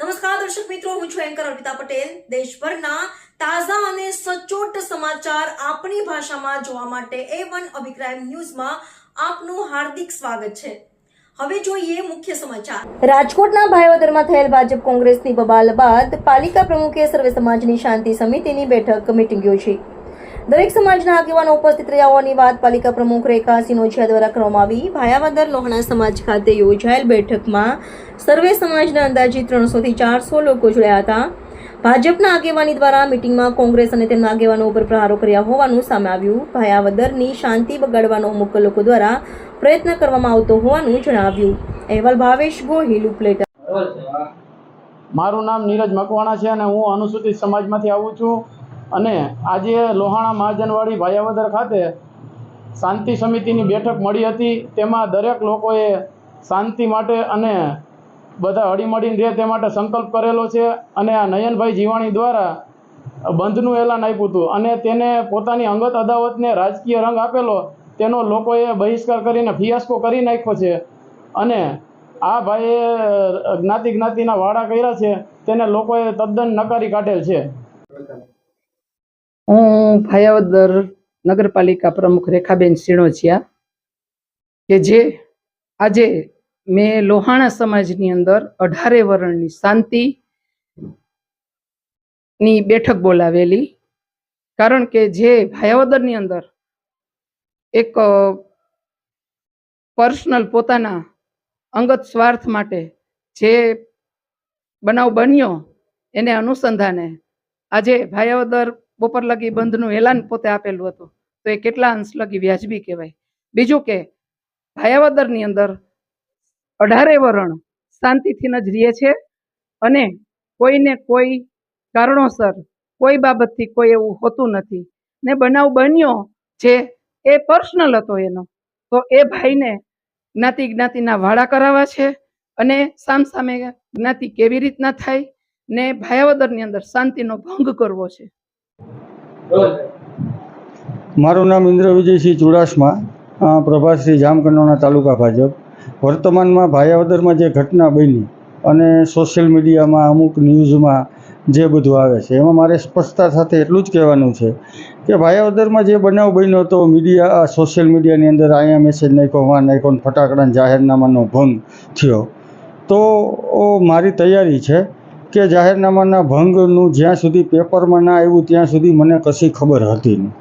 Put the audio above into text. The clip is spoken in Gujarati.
નમસ્કાર, દર્શક મિત્રો, હું છું એન્કર અર્પિતા પટેલ. દેશભરના તાજા અને સચોટ સમાચાર આપણી ભાષામાં જોવા માટે એ વન અભિપ્રાય ન્યૂઝમાં આપનું હાર્દિક સ્વાગત છે. હવે જોઈએ મુખ્ય સમાચાર. રાજકોટના ભાઈવદરમાં થયેલ ભાજપ કોંગ્રેસની બબાલ બાદ પાલિકા પ્રમુખે સર્વે સમાજની શાંતિ સમિતિની બેઠક મીટિંગ યોજી. દરેક સમાજના આગેવાનો ઉપસ્થિત રહ્યા હોવાની વાત પાલિકા પ્રમુખ રેખા સિનોજિયા દ્વારા કરવામાં આવી. ભાયાવદર લોહણા સમાજ ખાતે યોજાયેલ બેઠકમાં સર્વે સમાજના અંદાજિત ત્રણસોથી ચારસો લોકો જોડાયા હતા. ભાજપના આગેવાની દ્વારા મિટિંગમાં કોંગ્રેસ અને તેમના આગેવાનો ઉપર પ્રહારો કર્યા હોવાનું સામે આવ્યું. ભાયાવદરની શાંતિ બગાડવાનો અમુક લોકો દ્વારા પ્રયત્ન કરવામાં આવતો હોવાનું જણાવ્યું. અહેવાલ ભાવેશ ગોહિલ, ઉપલેટા. મારું નામ નીરજ મકવાણા છે અને હું અનુસૂચિત સમાજમાંથી આવું છું. અને આજે લોહાણા મહાજનવાડી ભાયાવદર ખાતે શાંતિ સમિતિની બેઠક મળી હતી. તેમાં દરેક લોકોએ શાંતિ માટે અને બધા હળીમળીને રહે તે માટે સંકલ્પ કરેલો છે અને આ નયનભાઈ જીવાણી દ્વારા બંધનું એલાન આપ્યું હતું અને તેને પોતાની અંગત અદાવતને રાજકીય રંગ આપેલો તેનો લોકોએ બહિષ્કાર કરીને ફિયાસ્કો કરી નાખ્યો છે અને આ ભાઈએ જ્ઞાતિ જ્ઞાતિના વાડા કર્યા છે. તેને લોકોએ તદ્દન નકારી કાઢેલ છે. હું ભાયાવદર નગરપાલિકા પ્રમુખ રેખાબેન સિણોજિયા કે જે આજે મેં લોહાણા સમાજની અંદર અઢારે વર્ણની શાંતિ ની બેઠક બોલાવેલી. કારણ કે જે ભાયાવદરની અંદર એક પર્સનલ પોતાના અંગત સ્વાર્થ માટે જે બનાવ બન્યો એને અનુસંધાને આજે ભાયાવદર બપોર લગી બંધનું એલાન પોતે આપેલું હતું. તો એ કેટલા અંશ લગી વ્યાજબી કહેવાય. બીજું કે ભાયાવદરની અંદર અઢારે વરણ શાંતિથી જ રહે છે અને કોઈને કોઈ કારણોસર કોઈ બાબતથી કોઈ એવું હોતું નથી. ને બનાવ બન્યો જે એ પર્સનલ હતો એનો. તો એ ભાઈને જ્ઞાતિ જ્ઞાતિના વાડા કરાવવા છે અને સામસામે જ્ઞાતિ કેવી રીતના થાય ને ભાયાવદરની અંદર શાંતિનો ભંગ કરવો છે. મારું નામ ઇન્દ્ર વિજયસિંહ ચુડાસમા પ્રભાશ્રી પ્રભાતશ્રી તાલુકા ભાજપ. વર્તમાનમાં ભાયાવદરમાં જે ઘટના બની અને સોશિયલ મીડિયામાં અમુક ન્યૂઝમાં જે બધું આવે છે, એમાં મારે સ્પષ્ટતા સાથે એટલું જ કહેવાનું છે કે ભાયાવદરમાં જે બનાવ બન્યો હતો, મીડિયા સોશિયલ મીડિયાની અંદર અહીંયા મેસેજ નાખ્યો વાં નાખ્યો ફટાકડાના જાહેરનામાનો ભંગ થયો. તો મારી તૈયારી છે કે જાહેરનામાના ભંગનું જ્યાં સુધી પેપરમાં ના આવ્યું, ત્યાં સુધી મને કશી ખબર હતી નહીં.